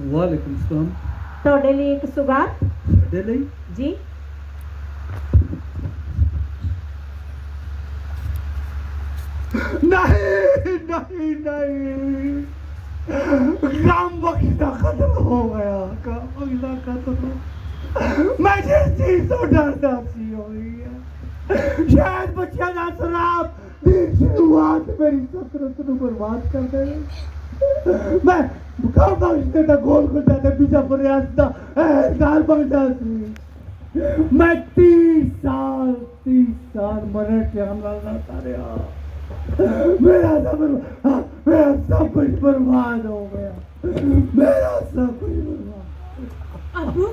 ਵਾਲੇਕੁਮ ਸਲਾਮ। ਤੁਹਾਡੇ ਲਈ ਇੱਕ ਸੁਗਾਤ ਸਾਡੇ ਲਈ? ਜੀ। ਨਹੀਂ ਨਹੀਂ ਨਹੀਂ। ਰਾਮ ਬਖਸ਼ ਦਾ ਕਤਲ ਹੋ ਗਿਆ। ਕਾਮ ਬਖਸ਼ ਦਾ ਕਤਲ ਮੈਂ ਜਿਸ ਚੀਜ਼ ਤੋਂ ਡਰਦਾ ਸੀ ਹੋਈ ਹੈ ਸ਼ਾਇਦ ਬੱਚਿਆਂ ਦਾ ਸਰਾਪ ਦੀ ਸ਼ੁਰੂਆਤ ਮੇਰੀ ਸਤਰਤ ਨੂੰ ਬਰਬਾਦ ਕਰ ਦੇ Ben kalmamıştı da gol kurtardı bize buraya da kalmamıştı. میں تیس سال تیس سال مرٹ کے حملہ کرتا رہا میرا سب ہاں، میرا سب کچھ برباد ہو گیا۔ میرا سب کچھ برباد۔ ابو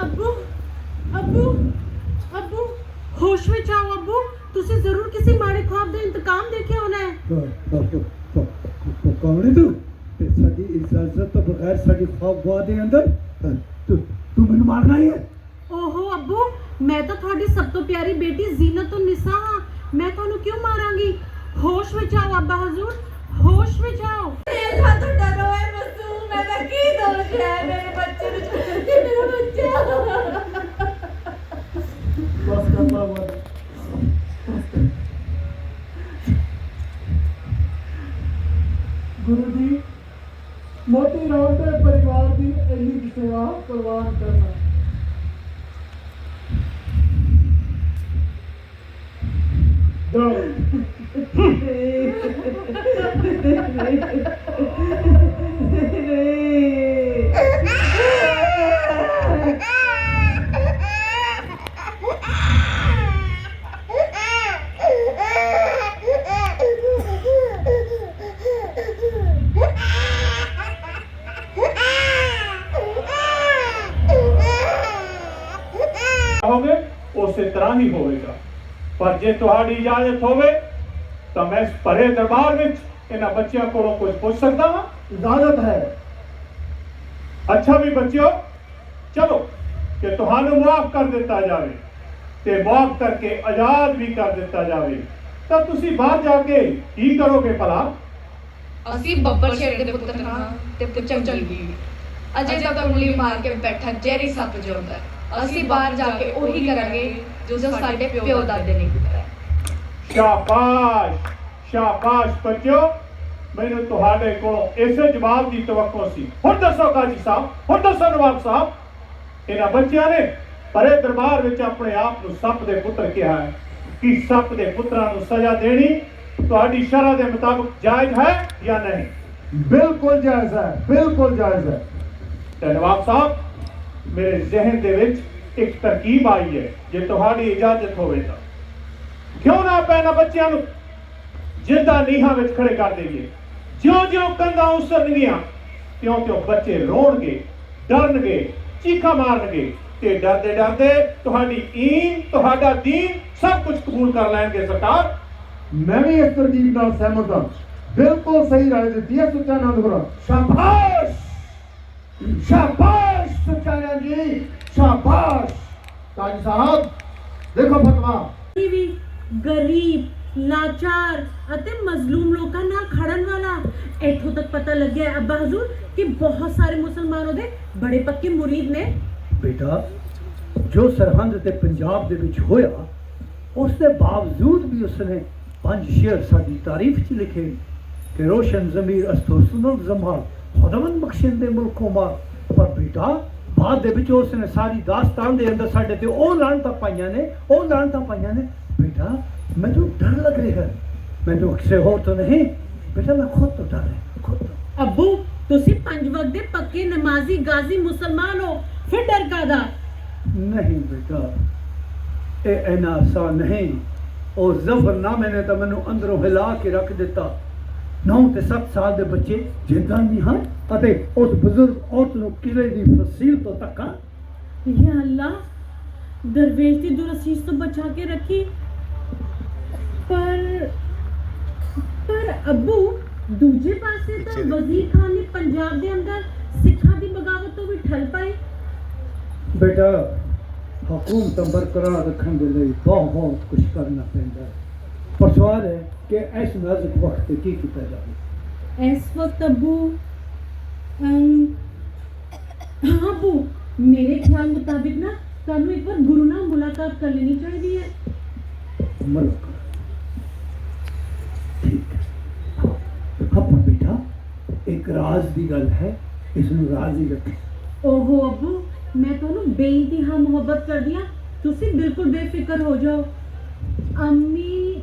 ابو ابو ابو ہوش میں چاہو ابو۔ تسے ضرور کسی مارے خواب دے انتقام دیکھے ہونا ہے۔ ہاں، ہاں، ਕੌਣ ਤੂੰ? ਤੇ ਸਾਡੀ ਇਜਾਜ਼ਤ ਤੋਂ ਬਗੈਰ ਸਾਡੀ ਫਗਵਾ ਦੇ ਅੰਦਰ। ਤੂੰ ਤੂੰ ਮੈਨੂੰ ਮਾਰਨਾ ਹੀ ਹੈ ਓਹੋ ਅੱਬੂ ਮੈਂ ਤਾਂ ਤੁਹਾਡੀ ਸਭ ਤੋਂ ਪਿਆਰੀ ਬੇਟੀ ਜ਼ੀਨਤ ਨਿਸਾ ਹਾਂ। ਮੈਂ ਤੁਹਾਨੂੰ ਕਿਉਂ ਮਾਰਾਂਗੀ? ਹੋਸ਼ ਵਿੱਚ ਆਓ ਅੱਬਾ ਹਜ਼ੂਰ ਹੋਸ਼ ਵਿੱਚ ਆਓ। ਮੈਂ ਤਾਂ ਤੋਂ ਡਰੋ ਹੈ ਮਸੂਮ ਮੈਂ ਤਾਂ ਕੀ ਦੋਸ਼ ਹੈ ਮੇਰੇ ਬੱਚੇ ਨੂੰ ਛੱਡ ਕੇ ਮੇਰਾ ਬੱਚਾ। ਬਸ ਕਰ ਲਾ ਗੁਰੂ ਜੀ ਮੋਟੀ ਰੌਣ ਦੇ ਪਰਿਵਾਰ ਦੀ ਇੰਨੀ ਸੇਵਾ ਪ੍ਰਵਾਨ ਕਰਨਾ। ਦੋ ਹੋਵੇ ਉਸੇ ਤਰ੍ਹਾਂ ਹੀ ਹੋਵੇਗਾ। ਪਰ ਜੇ ਤੁਹਾਡੀ ਇਜਾਜ਼ਤ ਹੋਵੇ ਤਾਂ ਮੈਂ ਇਸ ਭਰੇ ਦਰਬਾਰ ਵਿੱਚ ਇਹਨਾਂ ਬੱਚਿਆਂ ਕੋਲੋਂ ਕੁਝ ਪੁੱਛ ਸਕਦਾ ਹਾਂ। ਇਜਾਜ਼ਤ ਹੈ। ਅੱਛਾ ਵੀ ਬੱਚਿਓ ਚਲੋ ਕਿ ਤੁਹਾਨੂੰ ਮਾਫ ਕਰ ਦਿੱਤਾ ਜਾਵੇ ਤੇ ਮਾਫ ਕਰਕੇ ਆਜ਼ਾਦ ਵੀ ਕਰ ਦਿੱਤਾ ਜਾਵੇ। ਤਾਂ ਤੁਸੀਂ ਬਾਹਰ ਜਾ ਕੇ ਕੀ ਕਰੋਗੇ ਭਲਾ? ਅਸੀਂ ਬੱਬਰ ਸ਼ੇਰ ਦੇ ਪੁੱਤਰ ਹਾਂ ਤੇ ਚੰਗੀ ਵੀ। ਅਜੇ ਤੱਕ ਉਂਗਲੀ ਮਾਰ ਕੇ ਬੈਠਾ ਜੈਰੀ ਸੱਪ ਜਿਉਂਦਾ ਹੈ। ਅਸੀਂ ਬਾਹਰ ਜਾ ਕੇ ਉਹੀ ਕਰਾਂਗੇ ਜੋ ਸਾਡੇ ਪਿਓ ਦਾਦੇ ਨੇ ਕੀਤਾ ਸ਼ਾਬਾਸ਼ ਸ਼ਾਬਾਸ਼ ਬੱਚਿਓ ਮੈਨੂੰ ਤੁਹਾਡੇ ਕੋਲੋਂ ਇਸੇ ਜਵਾਬ ਦੀ ਤਵੱਕੋ ਸੀ। ਹੁਣ ਦੱਸੋ ਕਾਜੀ ਸਾਹਿਬ ਹੁਣ ਦੱਸੋ ਨਵਾਬ ਸਾਹਿਬ ਇਹਨਾਂ ਬੱਚਿਆਂ ਨੇ ਪਰੇ ਦਰਬਾਰ ਵਿੱਚ ਆਪਣੇ ਆਪ ਨੂੰ ਸੱਪ ਦੇ ਪੁੱਤਰ ਕਿਹਾ ਹੈ ਕਿ ਸੱਪ ਦੇ ਪੁੱਤਰਾਂ ਨੂੰ ਸਜ਼ਾ ਦੇਣੀ ਤੁਹਾਡੀ ਸ਼ਰਅ ਦੇ ਮੁਤਾਬਕ ਜਾਇਜ਼ ਹੈ ਜਾਂ ਨਹੀਂ? ਬਿਲਕੁਲ ਜਾਇਜ਼ ਹੈ ਬਿਲਕੁਲ ਜਾਇਜ਼ ਹੈ। ਤੇ ਨਵਾਬ ਸਾਹਿਬ ਮੇਰੇ ਜ਼ਿਹਨ ਦੇ ਵਿੱਚ ਇੱਕ ਤਰਕੀਬ ਆਈ ਹੈ, ਜੇ ਤੁਹਾਡੀ ਇਜਾਜ਼ਤ ਹੋਵੇ ਤਾਂ। ਕਿਉਂ ਨਾ ਪੈਣਾ ਬੱਚਿਆਂ ਨੂੰ ਜਿੰਦਾ ਨੀਹਾਂ ਵਿੱਚ ਖੜੇ ਕਰ ਦੇਈਏ। ਜਿਉਂ-ਜਿਉਂ ਕੰਧਾਂ ਉਸਰਨਗੀਆਂ, ਤਿਉਂ-ਤਿਉਂ ਬੱਚੇ ਰੋਣਗੇ, ਡਰਨਗੇ, ਚੀਖਾਂ ਮਾਰਨਗੇ ਤੇ ਡਰਦੇ ਡਰਦੇ ਤੁਹਾਡੀ ਈਨ ਤੁਹਾਡਾ ਦੀਨ ਸਭ ਕੁਝ ਕਬੂਲ ਕਰ ਲੈਣਗੇ ਸਰਕਾਰ। ਮੈਂ ਵੀ ਇਸ ਤਰਕੀਬ ਨਾਲ ਸਹਿਮਤ ਹਾਂ। ਬਿਲਕੁਲ ਸਹੀ ਰਾਏ ਦਿੱਤੀ ਹੈ ਸੁੱਚਾ ਆਨੰਦਪੁਰਾ ਸ਼ਾਬਾਸ਼! ਸ਼ਾਬਾਸ਼ ਸੁਚਾਇਆ ਜੀ! ਸ਼ਾਬਾਸ਼ ਕਾਜੀ ਸਾਹਿਬ ਦੇਖੋ ਫਤਵਾ। ਵੀ ਗਰੀਬ ਲਾਚਾਰ ਅਤੇ ਮਜ਼ਲੂਮ ਲੋਕਾਂ ਨਾਲ ਖੜਨ ਵਾਲਾ। ਇੱਥੋਂ ਤੱਕ ਪਤਾ ਲੱਗਿਆ ਹੈ ਅੱਬਾ ਹਜ਼ੂਰ ਕਿ ਬਹੁਤ ਸਾਰੇ ਮੁਸਲਮਾਨ ਉਹਦੇ ਬੜੇ ਪੱਕੇ ਮੁਰੀਦ ਨੇ। ਬੇਟਾ ਜੋ ਸਰਹੰਦ ਤੇ ਪੰਜਾਬ ਦੇ ਵਿੱਚ ਹੋਇਆ ਉਸ ਦੇ ਬਾਵਜੂਦ ਵੀ ਉਸਨੇ ਪੰਜ ਸ਼ੇਰ ਸਾਡੀ ਤਾਰੀਫ ਚ ਲਿਖੇ। ਕਿ ਰੋਸ਼ਨ ਜ਼ਮੀਰ ਅਸਤੋਸਨਲ ਜ਼ਮਾਨ ਖੁਦਾਵੰਦ ਬਖਸ਼ਣ ਦੇ ਮੁਲਕੋਂ ਮਾ ਪਰ ਬੇਟਾ ਬਾਅਦ ਦੇ ਵਿੱਚ ਉਸਨੇ ਸਾਰੀ ਦਾਸਤਾਨ ਦੇ ਅੰਦਰ ਸਾਡੇ ਤੇ ਉਹ ਲਾਣਤਾਂ ਪਾਈਆਂ ਨੇ ਉਹ ਲਾਣਤਾਂ ਪਾਈਆਂ ਨੇ। ਬੇਟਾ ਮੈਨੂੰ ਡਰ ਲੱਗ ਰਿਹਾ ਹੈ। ਮੈਨੂੰ ਕਿਸੇ ਹੋਰ ਤੋਂ ਨਹੀਂ। ਬੇਟਾ ਮੈਂ ਖੁਦ ਤੋਂ ਡਰ ਰਿਹਾ ਖੁਦ ਤੋਂ। ਅੱਬੂ ਤੁਸੀਂ ਪੰਜ ਵਕਤ ਦੇ ਪੱਕੇ ਨਮਾਜ਼ੀ ਗਾਜ਼ੀ ਮੁਸਲਮਾਨ ਹੋ। ਫਿਰ ਡਰ ਕਾਦਾ ਨਹੀਂ ਬੇਟਾ ਇਹ ਇੰਨਾ ਆਸਾਨ ਨਹੀਂ। ਉਹ ਜ਼ਫਰਨਾਮੇ ਨੇ ਤਾਂ ਮੈਨੂੰ ਅੰਦਰੋਂ ਹਿਲਾ ਕੇ ਰੱਖ ਦਿੱਤਾ। ਨੌ ਤੇ 7 ਸਾਲ ਦੇ ਬੱਚੇ ਜਿੰਦਾ ਨਹੀਂ ਹਨ। ਅਤੇ ਉਸ ਬਜ਼ੁਰਗ ਔਰਤ ਨੂੰ ਕਿਲੇ ਦੀ ਫਸੀਲ ਤੋਂ ਧੱਕਾ ਯਾ ਅੱਲਾ ਦਰਵੇਸ਼ ਦੀ ਦੁਰਸੀਸ ਤੋਂ ਬਚਾ ਕੇ ਰੱਖੀ। ਪਰ ਪਰ ਅੱਬੂ ਦੂਜੇ ਪਾਸੇ ਤਾਂ ਵਜ਼ੀਰ ਖਾਨ ਨੇ ਪੰਜਾਬ ਦੇ ਅੰਦਰ ਸਿੱਖਾਂ ਦੀ ਬਗਾਵਤ ਤੋਂ ਵੀ ਠੱਲ ਪਾਈ। ਬੇਟਾ ਹਕੂਮਤ ਬਰਕਰਾਰ ਰੱਖਣ ਦੇ ਲਈ ਬਹੁਤ ਬਹੁਤ ਕੁਝ ਕਰਨਾ ਪੈਂਦਾ ਹੈ। ਪਰ ਸਵਾਲ ਹੈ ਕਿ ਇਸ ਨਾਜ਼ੁਕ ਵਕਤ ਤੇ ਕੀ ਕੀਤਾ ਜਾਵੇ? ਇਸ ਵਕਤ ਅੱਬੂ ਅੱਬੂ ਮੇਰੇ ਖਿਆਲ ਮੁਤਾਬਿਕ ਨਾ ਤੁਹਾਨੂੰ ਇੱਕ ਵਾਰ ਗੁਰੂ ਨਾਲ ਮੁਲਾਕਾਤ ਕਰ ਲੈਣੀ ਚਾਹੀਦੀ ਹੈ ਮਲਕ ਠੀਕ ਹੈ ਆਪਾਂ ਬੇਟਾ ਇੱਕ ਰਾਜ਼ ਦੀ ਗੱਲ ਹੈ ਇਸ ਨੂੰ ਰਾਜ਼ ਹੀ ਰੱਖੇ ਓਹੋ ਅੱਬੂ ਮੈਂ ਤੁਹਾਨੂੰ ਬੇਇੰਤਹਾ ਮੁਹੱਬਤ ਕਰਦੀ ਹਾਂ ਤੁਸੀਂ ਬਿਲਕੁਲ ਬੇਫਿਕਰ ਹੋ ਜਾਓ ਅੰਮੀ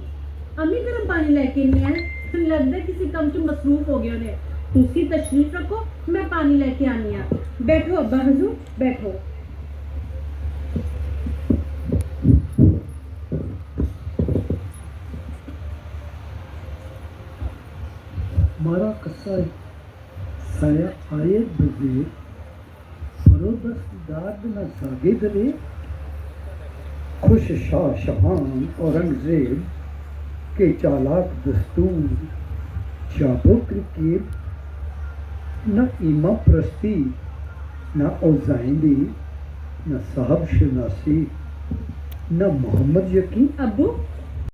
ਅੰਮੀ ਗਰਮ ਪਾਣੀ ਲੈ ਕੇ ਨਹੀਂ ਆਏ ਮੈਨੂੰ ਲੱਗਦਾ ਕਿਸੇ ਕੰਮ 'ਚ ਮਸਰੂਫ ਹੋ ਗਏ ਨੇ ਤੁਸੀਂ ਤਸ਼ਰੀਫ ਰੱਖੋ ਮੈਂ ਪਾਣੀ ਲੈ ਕੇ ਆਨੀ بیٹھو ابا حضور بیٹھو۔ ہمارا قصہ سایہ آئے بزیر فرو بس داد نہ ساگد رے خوش شاہ شہان اورنگزیب کے چالاک دستور چابک رکیب نہ ایمہ پرستی ਨਾ ਉਜ਼ਾਇੰਦੀ ਨਾ ਸਾਹਿਬ ਸ਼ਨਾਸੀ ਨਾ ਮੁਹੰਮਦ ਯਕੀਨ। ਅੱਬੂ?